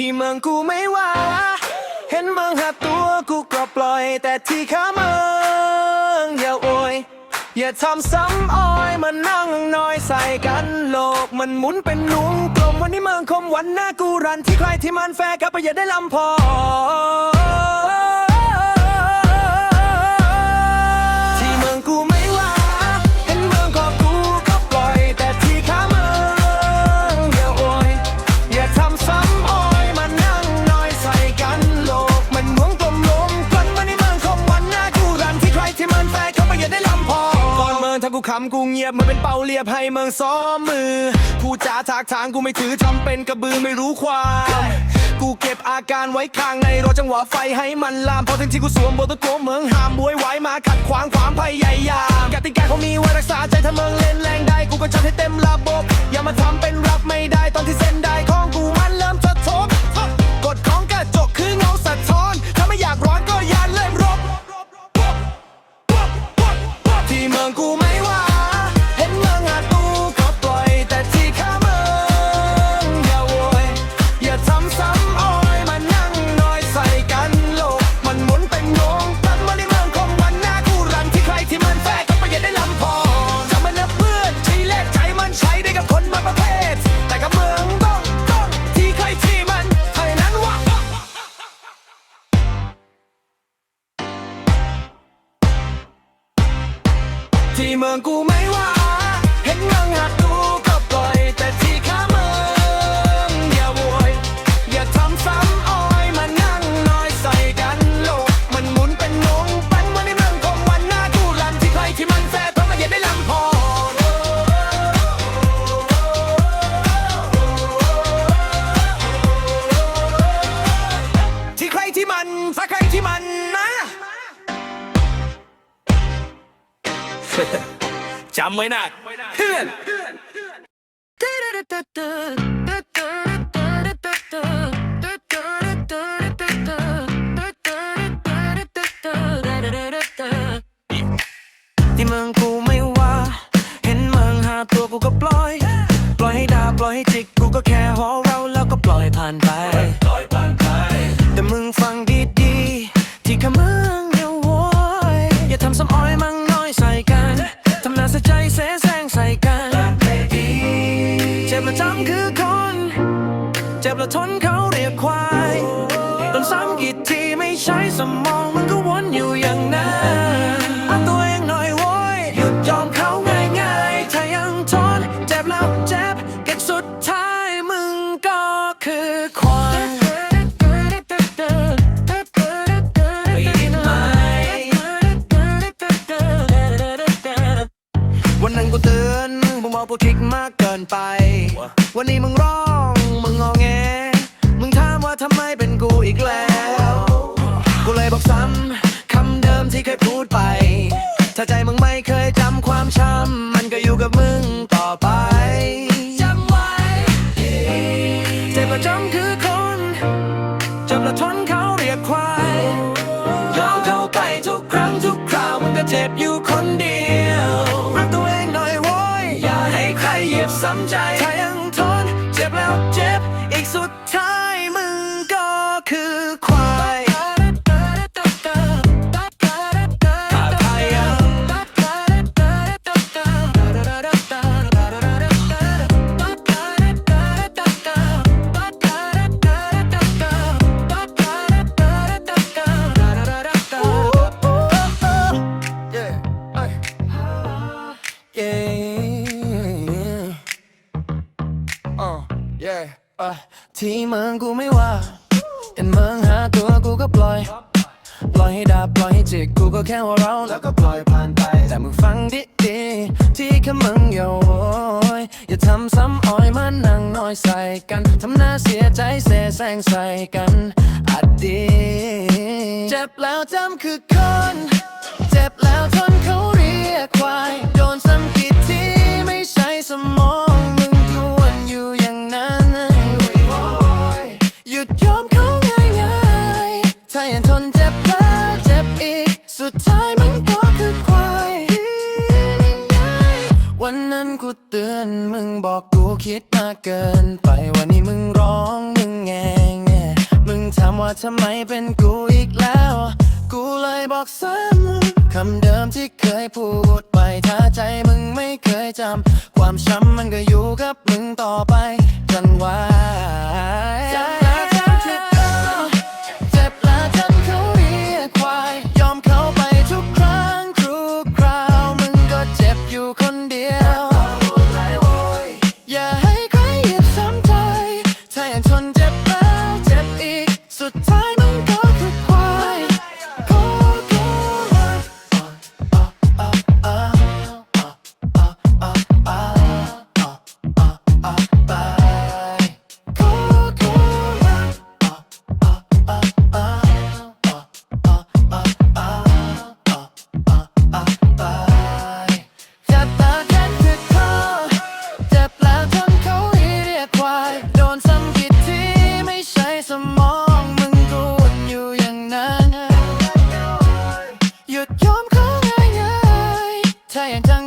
ที่เมืองกูไม่ว่า เห็นเมืองหักตัวกูก็ปล่อย แต่ที่ข้าเมืองอย่าโอยอย่าทำซ้ำอ้อยมานั่งน้อยใส่กันโลก มันหมุนเป็นนุงกลมวันนี้เมืองคมวันหน้ากูรันที่ใครที่มันแฟร์กับไปอย่าได้ลำพอ ถ้ากูขำกูเงียบมันเป็นเป่าเรียบให้เมืองซ้อมมือผู้จาทากทางกูไม่ถือทำเป็นกระบือไม่รู้ความ กูเก็บอาการไว้ข้างในรอจังหวะไฟให้มันลามพอถึงที่กูสวมบทตะโกเมืองห้ามบวยไว้มาขัดขวางความพยายามกติกาเขามีไว้รักษาใจถ้าเมืองเล่นแรงได้ กูก็จัดให้เต็มระบบ อย่ามาทำเป็นรับไม่ได้ตอนที่เส้นได้ของกู ที่เมืองกูไม่ว่า เห็นเมืองหักกูำไว้นะเพื่อนที่เมืองกูไม่ว่า เห็นเมืองหาตัวกูก็ปล่อย ปล่อยให้ด่าปล่อยให้จิกกูก็แค่หอเราแล้วก็ปล่อยผ่านไป แต่มึงฟังดีๆที่ข้า ละทนเขาเรียกควายโดนซ้ำกี่ทีไม่ใช้สมองมันก็วนอยู่อย่างนั้นเอาตัวเองหน่อยโว้ยหยุดยอมเขาง่ายๆถ้ายังทนเจ็บแล้วเจ็บกันสุดท้ายมึงก็คือควายได้ยินไหมวันนั้นกูเตือนมึงบอกกูคิกมากเกินไป วันนี้มึงร้อ อีกแล้ว กูเลยบอกซ้ำคำเดิมที่เคยพูดไป ถ้าใจมึง ที่เมืองกูไม่ว่าเห็นเมืองหาตัวกูก็ปล่อย ปล่อยให้ด่าปล่อยให้จิกกูก็แค่หัวเราะแล้วก็ปล่อยผ่านไป แต่มึงฟังดีๆที่คำมึงอย่าโวยอย่าทำซ้ำอ้อยมานั่งน้อยใส่กันทำหน้าเสียใจเสแสร้งใส่กันอดีตเจ็บแล้วจำคือคน บอกกูคิดมากเกิน ไปวันนี้มึงร้องมึงแงแงถามว่าทำไมเป็นกูอีกแล้ว กูเลยบอกซ้ำคำเดิมที่เคยพูดไปถ้าใจมึงไม่เคยจำความช้ำมันก็อยู่กับมึงต่อไปจนวาย giant tongue.